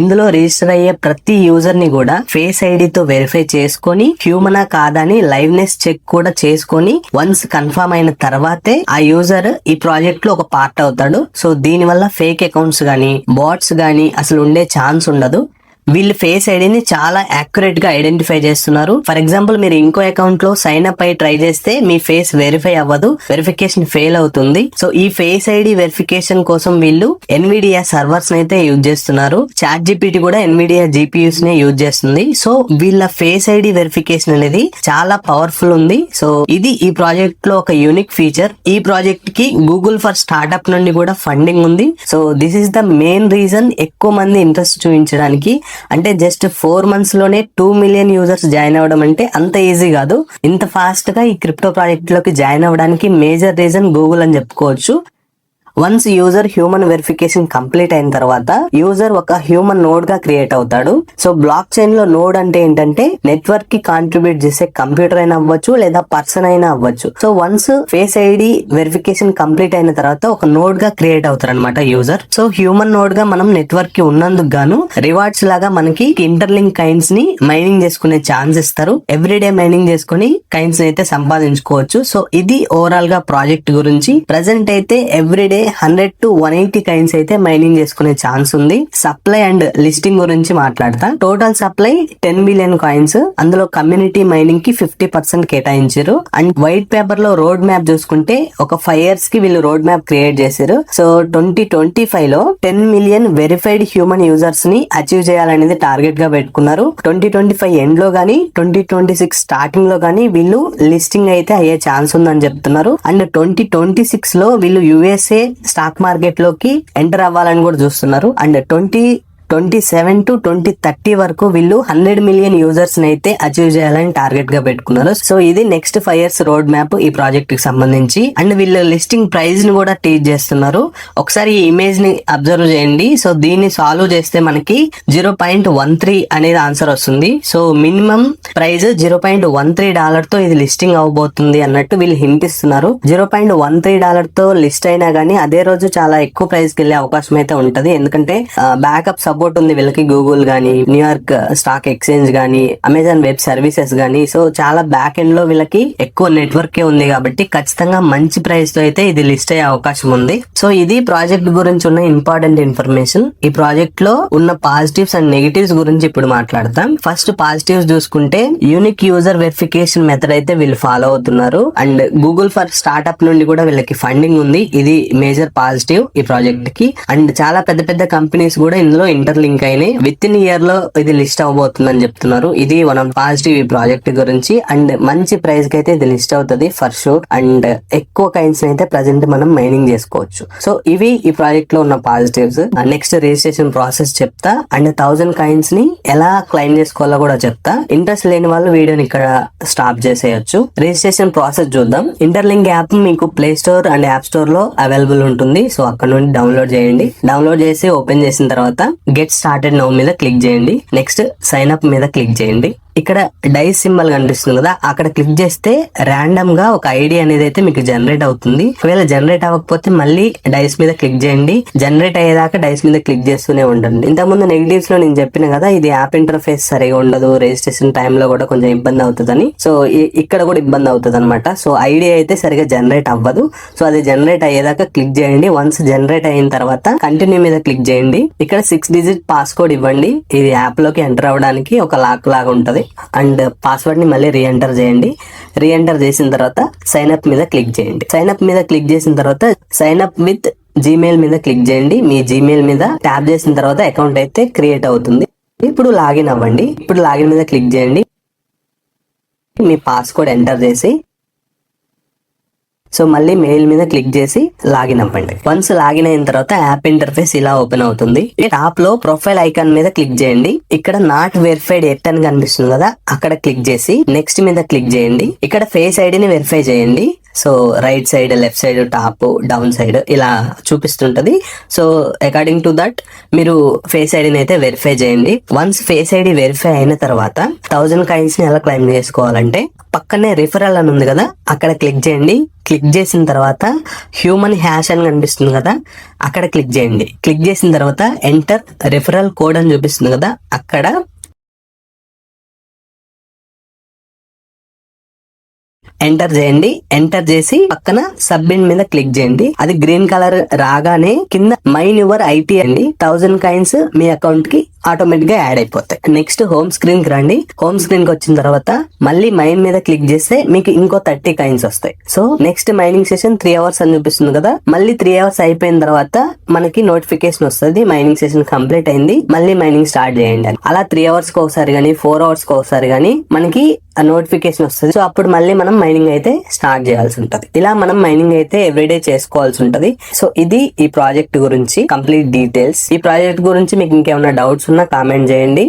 ఇందులో రిజిస్టర్ అయ్యే ప్రతి యూజర్ని కూడా ఫేస్ ఐడితో వెరిఫై చేసుకొని హ్యూమనా కాదని లైవ్నెస్ చెక్ కూడా చేసుకొని వన్స్ కన్ఫర్మ్ అయిన తర్వాతే ఆ యూజర్ ఈ ప్రాజెక్ట్లో ఒక పార్ట్ అవుతాడు. సో దీని వల్ల ఫేక్ అకౌంట్స్ గానీ బాట్స్ గానీ అసలు ఉండే ఛాన్స్ ఉండదు. వీళ్ళు ఫేస్ ఐడిని చాలా యాక్యురేట్గా ఐడెంటిఫై చేస్తున్నారు. ఫర్ ఎగ్జాంపుల్ మీరు ఇంకో అకౌంట్లో సైన్ అప్ అయి ట్రై చేస్తే మీ ఫేస్ వెరిఫై అవ్వదు వెరిఫికేషన్ ఫెయిల్ అవుతుంది. సో ఈ ఫేస్ ఐడి వెరిఫికేషన్ కోసం వీళ్ళు ఎన్విడియా సర్వర్స్ అయితే యూజ్ చేస్తున్నారు. చాట్ జీపీటీ కూడా ఎన్విడియా జీపీయూస్ నే యూజ్ చేస్తుంది. సో వీళ్ళ ఫేస్ ఐడి వెరిఫికేషన్ అనేది చాలా పవర్ఫుల్ ఉంది. సో ఇది ఈ ప్రాజెక్ట్లో ఒక యూనిక్ ఫీచర్ ఈ ప్రాజెక్ట్కి గూగుల్ ఫర్ స్టార్ట్అప్ నుండి కూడా ఫండింగ్ ఉంది. So this is the main reason ఎక్కువ మంది ఇంట్రెస్ట్ చూపించడానికి అంటే జస్ట్ ఫోర్ మంత్స్లోనే టూ మిలియన్ యూజర్స్ జాయిన్ అవ్వడం అంటే అంత ఈజీ కాదు. ఇంత ఫాస్ట్గా ఈ క్రిప్టో ప్రాజెక్ట్లోకి జాయిన్ అవ్వడానికి మేజర్ రీజన్ గూగుల్ అని చెప్పుకోవచ్చు. Once user human verification complete అయిన తర్వాత యూజర్ ఒక హ్యూమన్ నోడ్గా క్రియేట్ అవుతాడు. సో బ్లాక్ చైన్లో నోడ్ అంటే ఏంటంటే నెట్వర్క్కి కాంట్రిబ్యూట్ చేసే కంప్యూటర్ అయినా అవ్వచ్చు లేదా పర్సన్ అయినా అవ్వచ్చు. So once face ID verification complete అయిన తర్వాత ఒక నోడ్గా క్రియేట్ అవుతారు అనమాట యూజర్ సో హ్యూమన్ నోడ్గా మనం నెట్వర్క్కి ఉన్నందుకు గాను రివార్డ్స్ లాగా మనకి ఇంటర్లింక్ కైన్స్ని మైనింగ్ చేసుకునే ఛాన్స్ ఇస్తారు. ఎవ్రీడే మైనింగ్ చేసుకుని కైన్స్ అయితే సంపాదించుకోవచ్చు. సో ఇది ఓవరాల్గా ప్రాజెక్ట్ గురించి. ప్రజెంట్ అయితే everyday hundred to one eighty coins అయితే మైనింగ్ చేసుకునే ఛాన్స్ ఉంది. సప్లై అండ్ లిస్టింగ్ గురించి మాట్లాడతా. Total supply ten billion coins అందులో కమ్యూనిటీ మైనింగ్కి ఫిఫ్టీ పర్సెంట్ కేటాయించారు. అండ్ వైట్ పేపర్లో రోడ్ మ్యాప్ చూసుకుంటే ఒక ఫైవ్ ఇయర్స్కి వీళ్ళు రోడ్ మ్యాప్ క్రియేట్ చేశారు. సో ట్వంటీ ట్వంటీ ఫైవ్లో టెన్ మిలియన్ వెరిఫైడ్ హ్యూమన్ యూజర్స్ని అచీవ్ చేయాలనేది టార్గెట్గా పెట్టుకున్నారు. ట్వంటీ ట్వంటీ ఫైవ్ ఎండ్లో గానీ ట్వంటీ ట్వంటీ సిక్స్ స్టార్టింగ్లో గానీ వీళ్ళు లిస్టింగ్ అయితే అయ్యే ఛాన్స్ ఉందని చెప్తున్నారు. అండ్ ట్వంటీ ట్వంటీ సిక్స్లో వీళ్ళు యుఎస్ఏ స్టాక్ మార్కెట్లోకి ఎంటర్ అవ్వాలని కూడా చూస్తున్నారు. And twenty twenty seven to twenty thirty వరకు వీళ్ళు హండ్రెడ్ మిలియన్ యూజర్స్ అయితే అచీవ్ చేయాలని టార్గెట్గా పెట్టుకున్నారు. సో ఇది next five years road map ఈ ప్రాజెక్ట్కి సంబంధించి. అండ్ వీళ్ళు లిస్టింగ్ ప్రైస్ని కూడా టీచ్ చేస్తున్నారు. ఒకసారి ఈ ఇమేజ్ని అబ్జర్వ్ చేయండి. సో దీన్ని సాల్వ్ చేస్తే మనకి జీరో పాయింట్ వన్ త్రీ అనేది ఆన్సర్ వస్తుంది. So minimum price zero point one three డాలర్తో ఇది లిస్టింగ్ అవబోతుంది అన్నట్టు వీళ్ళు హింట్ ఇస్తున్నారు. జీరో పాయింట్ వన్ త్రీ డాలర్తో లిస్ట్ అయినా గానీ అదే రోజు చాలా ఎక్కువ ప్రైస్కి వెళ్ళే అవకాశం అయితే ఉంటది. ఎందుకంటే బ్యాకప్ సబ్ సపోర్ట్ ఉంది వీళ్ళకి గూగుల్ గానీ న్యూయార్క్ స్టాక్ ఎక్స్చేంజ్ గానీ అమెజాన్ వెబ్ సర్వీసెస్ గానీ. సో చాలా బ్యాక్ ఎండ్లో వీళ్ళకి ఎక్కువ నెట్వర్క్ ఉంది కాబట్టి ఖచ్చితంగా మంచి ప్రైస్తో అయితే ఇది లిస్ట్ అయ్యే అవకాశం ఉంది. సో ఇది ప్రాజెక్ట్ గురించి ఉన్న ఇంపార్టెంట్ ఇన్ఫర్మేషన్ ఈ ప్రాజెక్ట్లో ఉన్న పాజిటివ్స్ అండ్ నెగిటివ్స్ గురించి ఇప్పుడు మాట్లాడతాం. ఫస్ట్ పాజిటివ్స్ చూసుకుంటే యూనిక్ యూజర్ వెరిఫికేషన్ మెథడ్ అయితే వీళ్ళు ఫాలో అవుతున్నారు. అండ్ గూగుల్ ఫర్ స్టార్ట్అప్ నుండి కూడా వీళ్ళకి ఫండింగ్ ఉంది. ఇది మేజర్ పాజిటివ్ ఈ ప్రాజెక్ట్కి. అండ్ చాలా పెద్ద పెద్ద కంపెనీస్ కూడా ఇందులో ఇంటర్లింక్ అయినాయి. విత్ ఇన్ ఇయర్లో ఇది లిస్ట్ అవబోతుందని చెప్తున్నారు. ఇది వన్ ఆఫ్ పాజిటివ్ ఈ ప్రాజెక్ట్ గురించి అండ్ మంచి ప్రైస్కి అయితే ఇది లిస్ట్ అవుతుంది ఫర్ షూర్ అండ్ ఎక్కువ కైన్స్ అయితే ప్రజెంట్ మనం మైనింగ్ చేసుకోవచ్చు. సో ఇవి ఈ ప్రాజెక్ట్లో ఉన్న పాజిటివ్స్ నెక్స్ట్ రిజిస్ట్రేషన్ ప్రాసెస్ చెప్తా. అండ్ థౌసండ్ కైన్స్ని ఎలా క్లైమ్ చేసుకోవాలో కూడా చెప్తా. ఇంట్రెస్ట్ లేని వాళ్ళు వీడియోని ఇక్కడ స్టాప్ చేసేయచ్చు. రిజిస్ట్రేషన్ ప్రాసెస్ చూద్దాం. ఇంటర్లింక్ యాప్ మీకు ప్లే స్టోర్ అండ్ యాప్ స్టోర్లో అవైలబుల్ ఉంటుంది. సో అక్కడ నుండి డౌన్లోడ్ చేయండి. డౌన్లోడ్ చేసి ఓపెన్ చేసిన తర్వాత గెట్ స్టార్టెడ్ నౌ మీద క్లిక్ చేయండి. నెక్స్ట్ సైన్ అప్ మీద క్లిక్ చేయండి. ఇక్కడ డైస్ సింబల్ కనిపిస్తుంది కదా అక్కడ క్లిక్ చేస్తే ర్యాండమ్గా ఒక ఐడి అనేది అయితే మీకు జనరేట్ అవుతుంది. ఒకవేళ జనరేట్ అవ్వకపోతే మళ్ళీ డైస్ మీద క్లిక్ చేయండి. జనరేట్ అయ్యేదాకా డైస్ మీద క్లిక్ చేస్తూనే ఉండండి. ఇంతకుముందు నెగిటివ్స్లో నేను చెప్పిన కదా ఇది యాప్ ఇంటర్ఫేస్ సరిగా ఉండదు రిజిస్ట్రేషన్ టైమ్లో కూడా కొంచెం ఇబ్బంది అవుతుందని. సో ఇక్కడ కూడా ఇబ్బంది అవుతుంది అనమాట సో ఐడి అయితే సరిగా జనరేట్ అవ్వదు. సో అది జనరేట్ అయ్యేదాకా క్లిక్ చేయండి. వన్స్ జనరేట్ అయిన తర్వాత కంటిన్యూ మీద క్లిక్ చేయండి. ఇక్కడ సిక్స్ డిజిట్ పాస్కోడ్ ఇవ్వండి. ఇది యాప్లోకి ఎంటర్ అవ్వడానికి ఒక లాక్ లాగా ఉంటది. అండ్ పాస్వర్డ్ని మళ్ళీ రీఎంటర్ చేయండి. రీఎంటర్ చేసిన తర్వాత సైన్ అప్ మీద క్లిక్ చేయండి. సైన్ అప్ మీద క్లిక్ చేసిన తర్వాత సైన్ అప్ విత్ జీమెయిల్ మీద క్లిక్ చేయండి. మీ జీమెయిల్ మీద ట్యాప్ చేసిన తర్వాత అకౌంట్ అయితే క్రియేట్ అవుతుంది. ఇప్పుడు లాగిన్ అవ్వండి. ఇప్పుడు లాగిన్ మీద క్లిక్ చేయండి. మీ పాస్వర్డ్ ఎంటర్ చేసి సో మళ్ళీ మెయిల్ మీద క్లిక్ చేసి లాగిన్ అవ్వండి. వన్స్ లాగిన్ అయిన తర్వాత యాప్ ఇంటర్ఫేస్ ఇలా ఓపెన్ అవుతుంది. టాప్లో ప్రొఫైల్ ఐకాన్ మీద క్లిక్ చేయండి. ఇక్కడ నాట్ వెరిఫైడ్ ఎట్ అని కనిపిస్తుంది కదా అక్కడ క్లిక్ చేసి నెక్స్ట్ మీద క్లిక్ చేయండి. ఇక్కడ ఫేస్ ఐడిని వెరిఫై చేయండి. So right side left side top down side ఇలా చూపిస్తుంటది. సో అకార్డింగ్ టు దట్ మీరు ఫేస్ ఐడిని అయితే వెరిఫై చేయండి. వన్స్ ఫేస్ ఐడి వెరిఫై అయిన తర్వాత థౌజండ్ కైన్స్ని ఎలా క్లైమ్ చేసుకోవాలంటే పక్కనే రిఫరల్ అని ఉంది కదా అక్కడ క్లిక్ చేయండి. క్లిక్ చేసిన తర్వాత హ్యూమన్ హ్యాష్ అని కనిపిస్తుంది కదా అక్కడ క్లిక్ చేయండి. క్లిక్ చేసిన తర్వాత ఎంటర్ రిఫరల్ కోడ్ అని చూపిస్తుంది కదా అక్కడ ఎంటర్ చేయండి. ఎంటర్ చేసి పక్కన సబ్మిట్ మీద క్లిక్ చేయండి. అది గ్రీన్ కలర్ రాగానే కింద మైన్ యువర్ ఐటీ అండి. థౌజండ్ కైన్స్ మీ అకౌంట్కి ఆటోమేటిక్గా యాడ్ అయిపోతాయి. నెక్స్ట్ హోమ్ స్క్రీన్కి రండి. హోమ్ స్క్రీన్కి వచ్చిన తర్వాత మళ్ళీ మైన్ మీద క్లిక్ చేస్తే మీకు ఇంకో థర్టీ కాయిన్స్ వస్తాయి. So next mining session three hours అని చూపిస్తుంది కదా మళ్ళీ త్రీ అవర్స్ అయిపోయిన తర్వాత మనకి నోటిఫికేషన్ వస్తుంది. మైనింగ్ సెషన్ కంప్లీట్ అయింది. మళ్ళీ మైనింగ్ స్టార్ట్ చేయండి అని. అలా త్రీ అవర్స్కి ఒకసారి కానీ ఫోర్ అవర్స్కి ఒకసారి కానీ మనకి ఆ నోటిఫికేషన్ వస్తుంది. సో అప్పుడు మళ్ళీ మనం మైనింగ్ అయితే స్టార్ట్ చేయాల్సి ఉంటది. ఇలా మనం మైనింగ్ అయితే ఎవ్రీడే చేసుకోవాల్సి ఉంటది. సో ఇది ఈ ప్రాజెక్ట్ గురించి కంప్లీట్ డీటెయిల్స్. ఈ ప్రాజెక్ట్ గురించి మీకు ఇంకేమైనా డౌట్స్ ఉన్నా కామెంట్ చేయండి.